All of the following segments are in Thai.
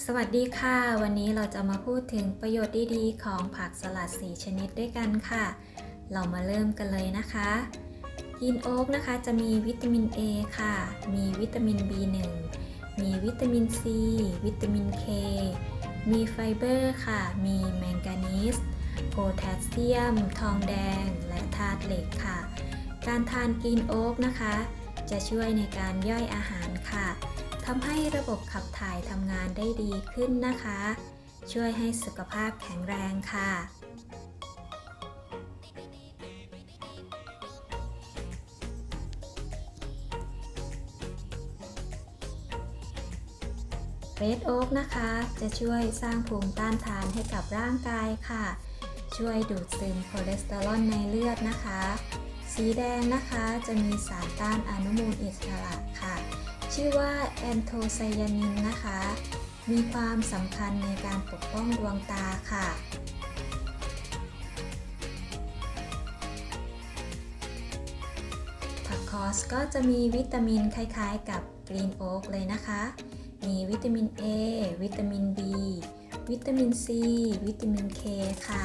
สวัสดีค่ะ วันนี้เราจะมาพูดถึงประโยชน์ดีๆ ของผักสลัด4ชนิดด้วยกันค่ะ เรามาเริ่มกันเลยนะคะกินโอ๊กนะคะจะมีวิตามิน A ค่ะ มีวิตามิน B1 มีวิตามิน C วิตามิน K มีไฟเบอร์ค่ะ มีแมงกานีสโพแทสเซียม ทองแดง และธาตุเหล็กค่ะ การทานกินโอ๊กนะคะ จะช่วยในการย่อยอาหารค่ะ ทำให้ระบบขับถ่ายทำงานได้ดีขึ้นนะคะ ช่วยให้สุขภาพแข็งแรงค่ะเรดโอ๊กนะคะ จะช่วยสร้างภูมิต้านทานให้กับร่างกายค่ะ ช่วยดูดซึมคอเลสเตอรอลในเลือดนะคะ สีแดงนะคะจะมีสารต้านอนุมูลอิสระค่ะ ชื่อว่าแอนโทไซยานินนะคะ มีความสำคัญในการปกป้องดวงตาค่ะ ผักคอสก็จะมีวิตามินคล้ายๆกับกรีนโอ๊กเลยนะคะ มีวิตามิน A วิตามิน B วิตามิน C วิตามิน K ค่ะ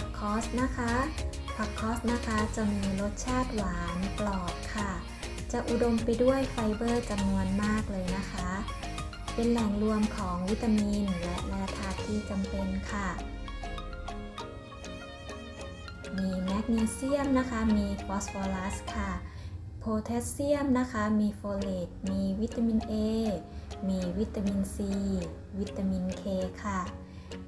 ผักคอสนะคะ ผักคอสนะคะจะมีรสชาติหวานกรอบค่ะ จะอุดมไปด้วยไฟเบอร์จำนวนมากเลยนะคะ เป็นแหล่งรวมของวิตามินและแร่ธาตุที่จำเป็นค่ะ มีแมกนีเซียมนะคะ มีฟอสฟอรัสค่ะโพแทสเซียมนะคะ มีโฟเลต มีวิตามิน A มีวิตามิน C วิตามิน K ค่ะ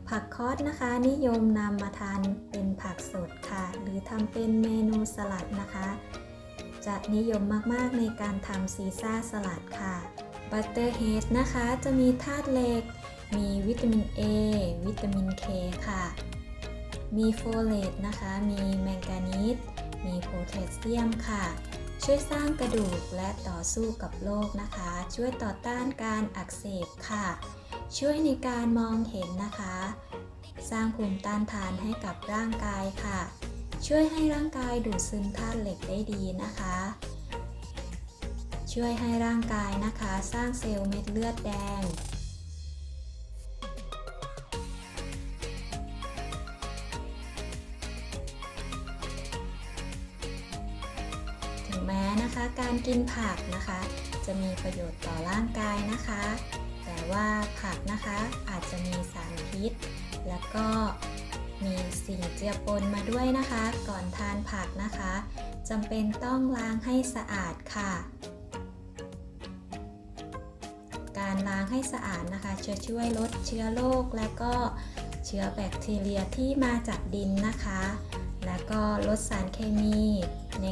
ผักคอสนะคะนิยมนำมาทานเป็นผักสดค่ะ หรือทำเป็นเมนูสลัดนะคะ จะนิยมมากๆในการทำซีซ่าสลัดค่ะบัตเตอร์เฮดนะคะจะมีธาตุเหล็ก มีวิตามิน A วิตามิน K ค่ะ มีโฟเลตนะคะ มีแมงกานีสมีโพแทสเซียมค่ะ ช่วยสร้างกระดูกและต่อสู้กับโรคนะคะ ช่วยต่อต้านการอักเสบค่ะ ช่วยในการมองเห็นนะคะ สร้างภูมิต้านทานให้กับร่างกายค่ะ ช่วยให้ร่างกายดูดซึมธาตุเหล็กได้ดีนะคะ ช่วยให้ร่างกายนะคะ สร้างเซลล์เม็ดเลือดแดงถึงแม้นะคะการกินผักนะคะ จะมีประโยชน์ต่อร่างกายนะคะ ผักนะคะ อาจจะมีสารพิษ แล้วก็มีสิ่งเจือปนมาด้วยนะคะ ก่อนทานผักนะคะจำเป็นต้องล้างให้สะอาดค่ะ การล้างให้สะอาดนะคะจะช่วยลดเชื้อโรคและก็เชื้อแบคทีเรียที่มาจากดินนะคะ และก็ลดสารเคมีใน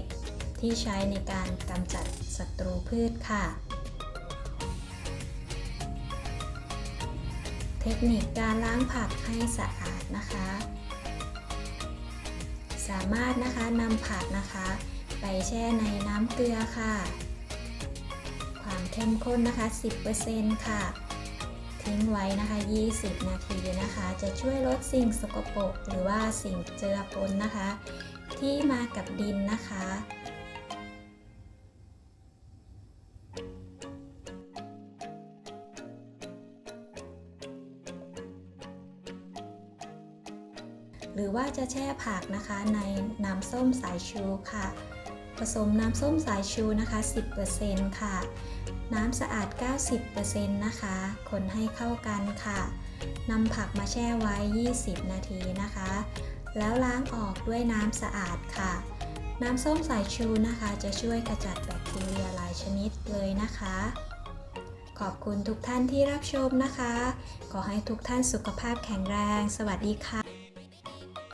ที่ใช้ในการกำจัดศัตรูพืชค่ะ ทคนิคการล้างผักให้สะอาดนะคะ สามารถนะคะนำผักนะคะ ไปแช่ในน้ำเกลือค่ะ ความเข้มข้นนะคะ 10%ค่ะ ทิ้งไว้นะคะ 20 นาทีนะคะ จะช่วยลดสิ่งสกปรกหรือว่าสิ่งเจือปนนะคะ ที่มากับดินนะคะ หรือว่าจะแช่ผักนะคะในน้ำส้มสายชูค่ะ ผสมน้ำส้มสายชูนะคะ 10%ค่ะ น้ำสะอาด 90%นะคะ คนให้เข้ากันค่ะนำผักมาแช่ไว้ 20 นาทีนะคะ แล้วล้างออกด้วยน้ำสะอาดค่ะ น้ำส้มสายชูนะคะ จะช่วยขจัดแบคทีเรียหลายชนิดเลยนะคะ ขอบคุณทุกท่านที่รับชมนะคะ ขอให้ทุกท่านสุขภาพแข็งแรง สวัสดีค่ะ